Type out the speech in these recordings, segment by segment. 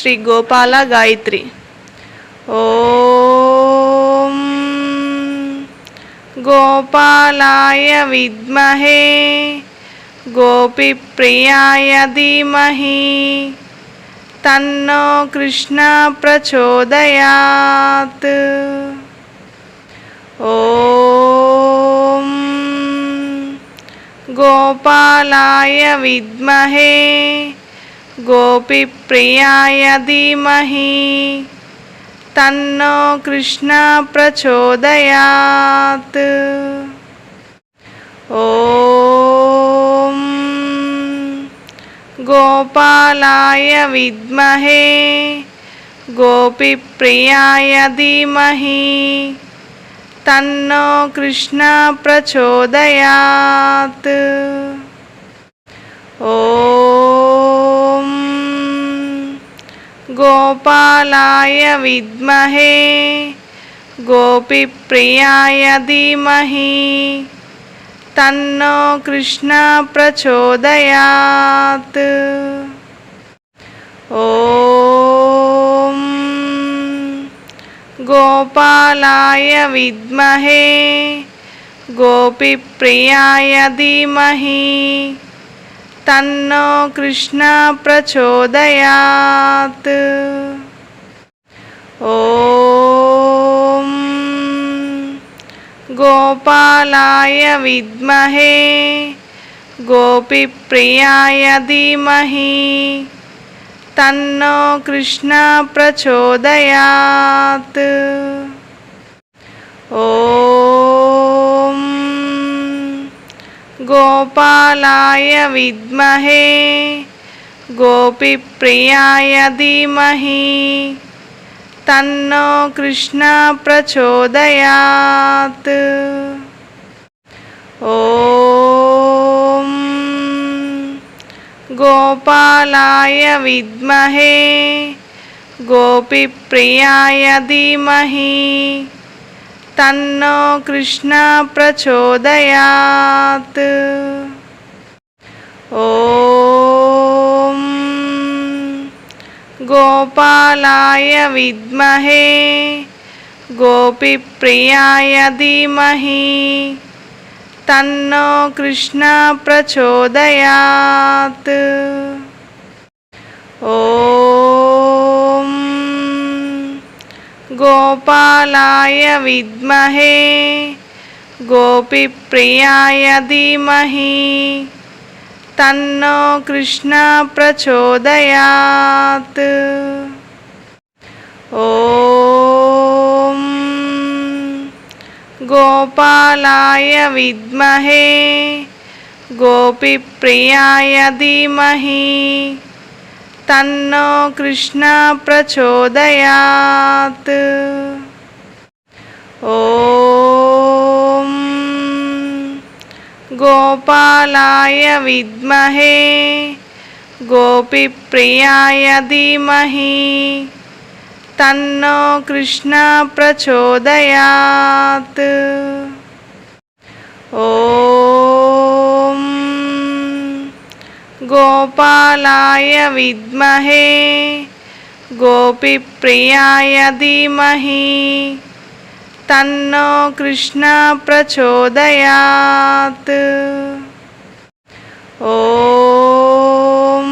శ్రీ గోపాల గాయత్రి. ఓం గోపాలాయ విద్మహే గోపిప్రియాయ ధీమహి తన్నో కృష్ణ ప్రచోదయాత్. ఓం గోపాలాయ విద్మహే గోపిప్రియాయ ధీమహి తన్నో కృష్ణ ప్రచోదయాత్. ఓం గోపాలాయ విద్మహే గోపిప్రియాయ ధీమహి తన్నో కృష్ణ ప్రచోదయాత్. ఓం గోపాలాయ విద్మహే గోపిప్రియాయ ధీమహి తన్నో కృష్ణ ప్రచోదయాత్. ఓం గోపాలాయ విద్మహే గోపిప్రియాయ ధీమహి తన్నో కృష్ణ ప్రచోదయాత్. ఓం గోపాలాయ విద్మహే గోపిప్రియాయ ధీమహి తన్నో కృష్ణ ప్రచోదయాత్. ఓ గోపాలాయ విద్మహే గోపిప్రియాయ ధీమహి తన్నో కృష్ణ ప్రచోదయాత్. ఓం గోపాలాయ విద్మహే గోపిప్రియాయ ధీమహి తన్నో కృష్ణ ప్రచోదయాత్. ఓం గోపాలాయ విద్మహే గోపిప్రియాయ ధీమహి తన్నో కృష్ణ ప్రచోదయాత్. ఓం గోపాలాయ విద్మహే గోపిప్రియాయ ధీమహి తన్నో కృష్ణ ప్రచోదయాత్ ఓం గోపాలాయ విద్మహే గోపిప్రియాయ ధీమహి తన్నో కృష్ణ ప్రచోదయాత్. ఓం గోపాలాయ విద్మహే గోపిప్రియాయ ధీమహి తన్నో కృష్ణ ప్రచోదయాత్. ఓం గోపాలాయ విద్మహే గోపిప్రియాయ ధీమహి తన్నో కృష్ణ ప్రచోదయాత్. ఓం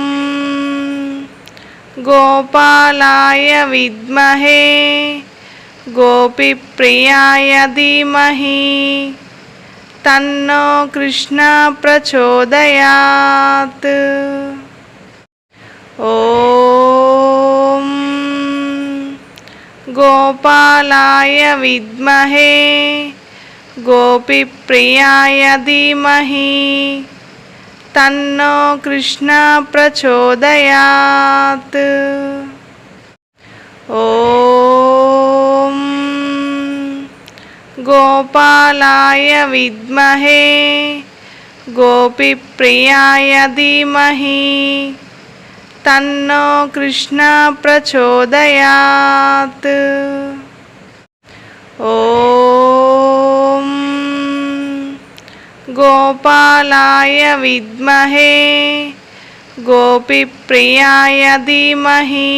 గోపాలాయ విద్మహే గోపిప్రియాయ ధీమహి తన్నో కృష్ణ ప్రచోదయాత్. ఓం గోపాలాయ విద్మహే గోపిప్రియాయ ధీమహి తన్నో కృష్ణ ప్రచోదయాత్. ఓం गोपालाय विद्महे गोपीप्रियाय धीमहि तन्नो कृष्णा प्रचोदयात् ॐ गोपालाय विद्महे गोपीप्रियाय धीमहि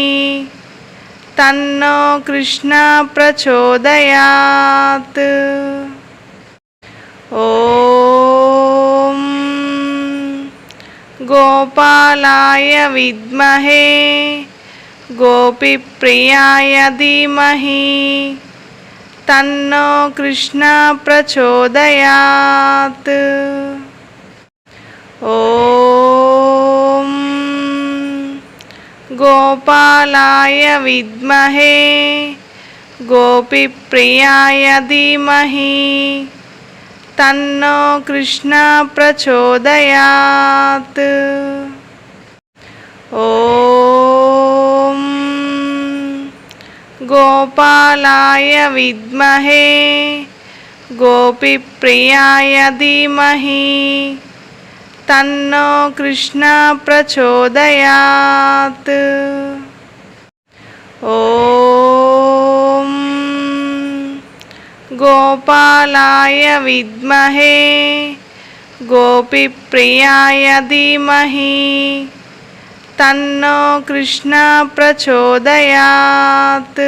తన్నో కృష్ణ ప్రచోదయాత్. ఓం గోపాలాయ విద్మహే గోపిప్రియాయ ధీమహి తన్నో కృష్ణ ప్రచోదయాత్. ఓం गोपालाय विद्महे गोपीप्रियाय धीमहि तन्नो कृष्ण प्रचोदयात् ॐ गोपालाय विद्महे गोपीप्रियाय धीमहि తన్నో కృష్ణ ప్రచోదయాత్. ఓం గోపాలాయ విద్మహే గోపిప్రియాయ ధీమహి తన్నో కృష్ణ ప్రచోదయాత్.